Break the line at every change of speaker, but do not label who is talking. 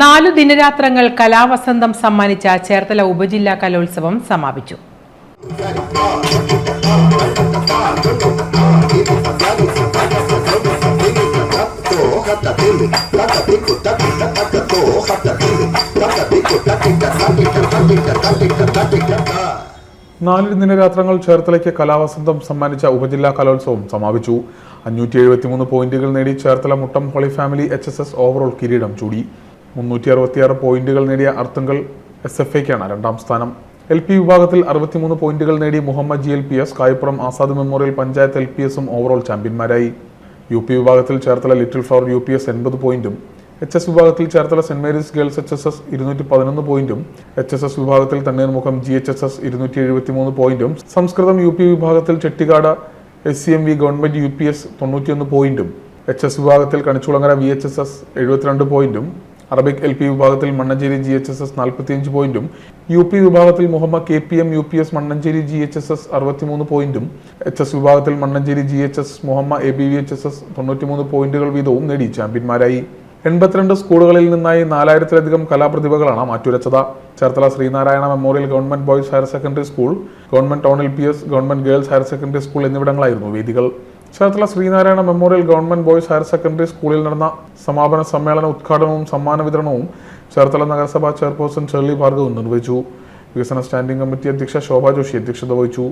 നാലു ദിനരാത്രങ്ങൾ കലാവസന്തം സമ്മാനിച്ച ചേർത്തല ഉപജില്ലാ കലോത്സവം സമാപിച്ചു.
നാല് ദിനരാത്രങ്ങൾ ചേർത്തലയ്ക്ക് കലാവസന്തം സമ്മാനിച്ച ഉപജില്ലാ കലോത്സവം സമാപിച്ചു. അഞ്ഞൂറ്റി എഴുപത്തിമൂന്ന് പോയിന്റുകൾ നേടി Cherthala Muttam holy family H S S overall കിരീടം ചൂടി. മുന്നൂറ്റി അറുപത്തിയാറ് പോയിന്റുകൾ നേടിയ അർത്തുങ്കൽ എസ് എഫ് ഐക്കാണ് രണ്ടാം സ്ഥാനം. എൽ പി വിഭാഗത്തിൽ അറുപത്തിമൂന്ന് പോയിന്റുകൾ നേടി Muhammad G L P S Kayappuram Azad memorial panchayat L P എസും ഓവറോൾ ചാമ്പ്യന്മാരായി. യു പി വിഭാഗത്തിൽ Cherthala little flower U P S എൺപത് പോയിന്റും എച്ച് എസ് വിഭാഗത്തിൽ Cherthala Saint Mary's girls H S S ഇരുന്നൂറ്റി പതിനൊന്ന് പോയിന്റും എച്ച് എസ് എസ് വിഭാഗത്തിൽ Thanneermukkom G H S S ഇരുന്നൂറ്റി എഴുപത്തി മൂന്ന് പോയിന്റും സംസ്കൃതം യു പി വിഭാഗത്തിൽ Chettikad S C M V government U P S തൊണ്ണൂറ്റിയൊന്ന് പോയിന്റും എച്ച് എസ് വിഭാഗത്തിൽ Kanichukulangara V H S S എഴുപത്തിരണ്ട് പോയിന്റും അറബിക് എൽ പി വിഭാഗത്തിൽ Mannancherry G H S S നാൽപ്പത്തിയഞ്ച് പോയിന്റും യു പി വിഭാഗത്തിൽ Muhammad K P M U P S Mannancherry G H S S അറുപത്തിമൂന്ന് പോയിന്റും എച്ച് എസ് വിഭാഗത്തിൽ Mannancherry G H S Muhammad A B V H S S തൊണ്ണൂറ്റിമൂന്ന് പോയിന്റുകൾ വീതവും നേടി ചാമ്പ്യന്മാരായി. എൺപത്തിരണ്ട് സ്കൂളുകളിൽ നിന്നായി നാലായിരത്തിലധികം കലാപ്രതിഭകളാണ് മാറ്റുരച്ചത്. Cherthala Sreenarayana memorial government boys higher secondary school government town L P S government girls higher secondary school എന്നിവിടങ്ങളായിരുന്നു വേദികൾ. Cherthala Sreenarayana memorial government boys higher secondary സ്കൂളിൽ നടന്ന സമാപന സമ്മേളന ഉദ്ഘാടനവും സമ്മാന വിതരണവും ചേർത്തല നഗരസഭാ ചെയർപേഴ്സൺ ഷേർലി ഭാർഗവും നിർവഹിച്ചു. വികസന സ്റ്റാൻഡിംഗ് കമ്മിറ്റി അധ്യക്ഷ ശോഭാ ജോഷി അധ്യക്ഷത വഹിച്ചു.